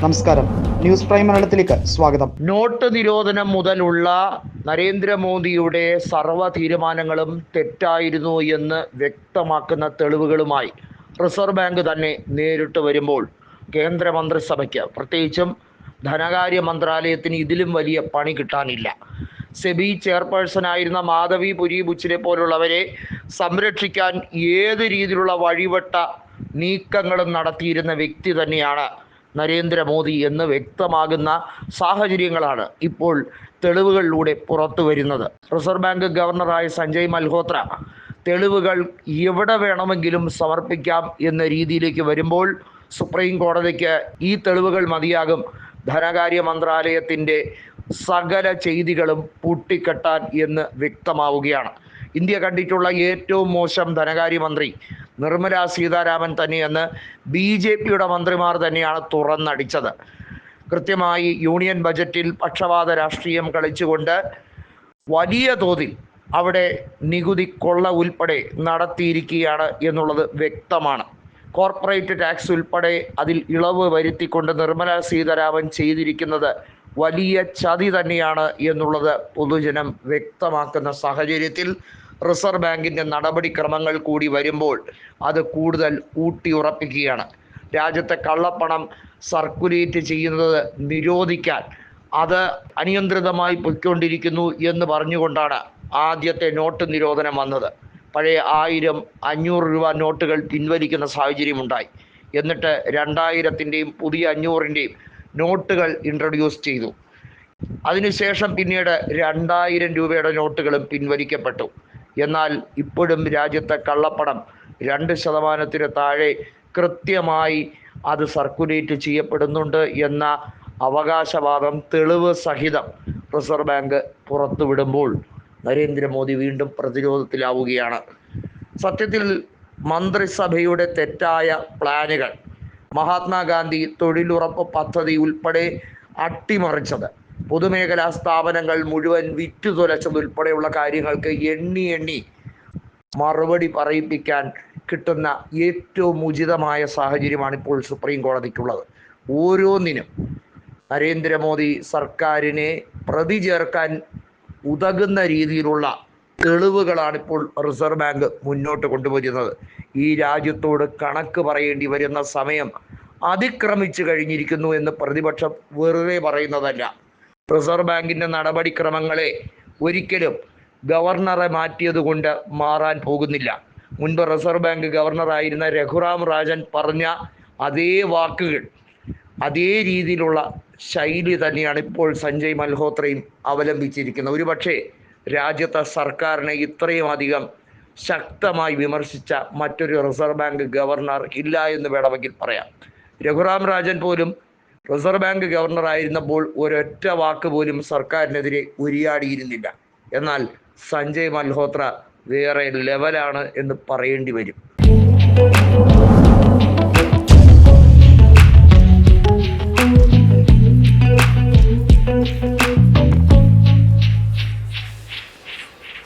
നമസ്കാരം. News prime മലയാളത്തിലേക്ക് സ്വാഗതം. നോട്ട് നിരോധനം മുതലുള്ള നരേന്ദ്രമോദിയുടെ സർവ തീരുമാനങ്ങളും തെറ്റായിരുന്നു എന്ന് വ്യക്തമാക്കുന്ന തെളിവുകളുമായി റിസർവ് ബാങ്ക് തന്നെ നേരിട്ട് വരുമ്പോൾ കേന്ദ്രമന്ത്രിസഭയ്ക്ക് പ്രത്യേകിച്ചും ധനകാര്യ മന്ത്രാലയത്തിന് ഇതിലും വലിയ പണി കിട്ടാനില്ല. സെബി ചെയർപേഴ്സൺ ആയിരുന്ന മാധവി പുരി ബുച്ചിനെ പോലുള്ളവരെ സംരക്ഷിക്കാൻ ഏത് രീതിയിലുള്ള വഴിവട്ട നീക്കങ്ങളും നടത്തിയിരുന്ന വ്യക്തി തന്നെയാണ് നരേന്ദ്രമോദി എന്ന് വ്യക്തമാകുന്ന സാഹചര്യങ്ങളാണ് ഇപ്പോൾ തെളിവുകളിലൂടെ പുറത്തു വരുന്നത്. റിസർവ് ബാങ്ക് ഗവർണറായ സഞ്ജയ് മൽഹോത്ര തെളിവുകൾ എവിടെ വേണമെങ്കിലും സമർപ്പിക്കാം എന്ന രീതിയിലേക്ക് വരുമ്പോൾ സുപ്രീം കോടതിക്ക് ഈ തെളിവുകൾ മതിയാകും. ധനകാര്യ മന്ത്രാലയത്തിന്റെ സകല ചെയ്തികളും പൂട്ടിക്കെട്ടാൻ എന്ന് വ്യക്തമാവുകയാണ്. ഇന്ത്യ കണ്ടിട്ടുള്ള ഏറ്റവും മോശം ധനകാര്യമന്ത്രി നിർമ്മല സീതാരാമൻ തന്നെയെന്ന് ബി ജെ പിയുടെ മന്ത്രിമാർ തന്നെയാണ് തുറന്നടിച്ചത്. കൃത്യമായി യൂണിയൻ ബജറ്റിൽ പക്ഷപാത രാഷ്ട്രീയം കളിച്ചുകൊണ്ട് വലിയ തോതിൽ അവിടെ നികുതി കൊള്ള ഉൾപ്പെടെ നടത്തിയിരിക്കുകയാണ് എന്നുള്ളത് വ്യക്തമാണ്. കോർപ്പറേറ്റ് ടാക്സ് ഉൾപ്പെടെ അതിൽ ഇളവ് വരുത്തിക്കൊണ്ട് നിർമ്മല സീതാരാമൻ ചെയ്തിരിക്കുന്നത് വലിയ ചതി തന്നെയാണ് എന്നുള്ളത് പൊതുജനം വ്യക്തമാക്കുന്ന സാഹചര്യത്തിൽ റിസർവ് ബാങ്കിന്റെ നടപടിക്രമങ്ങൾ കൂടി വരുമ്പോൾ അത് കൂടുതൽ ഊട്ടിയുറപ്പിക്കുകയാണ്. രാജ്യത്തെ കള്ളപ്പണം സർക്കുലേറ്റ് ചെയ്യുന്നത് നിരോധിക്കാൻ അത് അനിയന്ത്രിതമായി പൊയ്ക്കൊണ്ടിരിക്കുന്നു എന്ന് പറഞ്ഞുകൊണ്ടാണ് ആദ്യത്തെ നോട്ട് നിരോധനം വന്നത്. പഴയ ആയിരം അഞ്ഞൂറ് രൂപ നോട്ടുകൾ പിൻവലിക്കുന്ന സാഹചര്യമുണ്ടായി. എന്നിട്ട് രണ്ടായിരത്തിന്റെയും പുതിയ അഞ്ഞൂറിന്റെയും നോട്ടുകൾ ഇൻട്രൊഡ്യൂസ് ചെയ്തു. അതിനുശേഷം പിന്നീട് രണ്ടായിരം രൂപയുടെ നോട്ടുകളും പിൻവലിക്കപ്പെട്ടു. എന്നാൽ ഇപ്പോഴും രാജ്യത്തെ കള്ളപ്പണം രണ്ട് ശതമാനത്തിന് താഴെ കൃത്യമായി അത് സർക്കുലേറ്റ് ചെയ്യപ്പെടുന്നുണ്ട് എന്ന അവകാശവാദം തെളിവ് സഹിതം റിസർവ് ബാങ്ക് പുറത്തുവിടുമ്പോൾ നരേന്ദ്രമോദി വീണ്ടും പ്രതിരോധത്തിലാവുകയാണ്. സത്യത്തിൽ മന്ത്രിസഭയുടെ തെറ്റായ പ്ലാനുകൾ മഹാത്മാഗാന്ധി തൊഴിലുറപ്പ് പദ്ധതി ഉൾപ്പെടെ അട്ടിമറിച്ചത്. പൊതുമേഖലാ സ്ഥാപനങ്ങൾ മുഴുവൻ വിറ്റു തുലച്ചതുൾപ്പെടെയുള്ള കാര്യങ്ങൾക്ക് എണ്ണി എണ്ണി മറുപടി പറയിപ്പിക്കാൻ കിട്ടുന്ന ഏറ്റവും ഉചിതമായ സാഹചര്യമാണ് ഇപ്പോൾ സുപ്രീം കോടതിക്കുള്ളത്. ഓരോന്നിനും നരേന്ദ്രമോദി സർക്കാരിനെ പ്രതി ചേർക്കാൻ ഉതകുന്ന രീതിയിലുള്ള തെളിവുകളാണ് ഇപ്പോൾ റിസർവ് ബാങ്ക് മുന്നോട്ട് കൊണ്ടുവരുന്നത് ഈ രാജ്യത്തോട് കണക്ക് പറയേണ്ടി വരുന്ന സമയം അതിക്രമിച്ചു കഴിഞ്ഞിരിക്കുന്നു എന്ന് പ്രതിപക്ഷം വെറുതെ പറയുന്നതല്ല. റിസർവ് ബാങ്കിന്റെ നടപടിക്രമങ്ങളെ ഒരിക്കലും ഗവർണറെ മാറ്റിയതുകൊണ്ട് മാറാൻ പോകുന്നില്ല. മുൻപ് റിസർവ് ബാങ്ക് ഗവർണറായിരുന്ന രഘുറാം രാജൻ പറഞ്ഞ അതേ വാക്കുകൾ അതേ രീതിയിലുള്ള ശൈലി തന്നെയാണ് ഇപ്പോൾ സഞ്ജയ് മൽഹോത്രയും അവലംബിച്ചിരിക്കുന്നത്. ഒരുപക്ഷെ രാജ്യത്തെ സർക്കാരിനെ ഇത്രയും അധികം ശക്തമായി വിമർശിച്ച മറ്റൊരു റിസർവ് ബാങ്ക് ഗവർണർ ഇല്ല എന്ന് വേണമെങ്കിൽ പറയാം. രഘുറാം രാജൻ പോലും റിസർവ് ബാങ്ക് ഗവർണർ ആയിരുന്നപ്പോൾ ഒരൊറ്റ വാക്ക് പോലും സർക്കാരിനെതിരെ ഉരിയാടിയിരുന്നില്ല. എന്നാൽ സഞ്ജയ് മൽഹോത്ര വേറെ ലെവലാണ് എന്ന് പറയേണ്ടി വരും.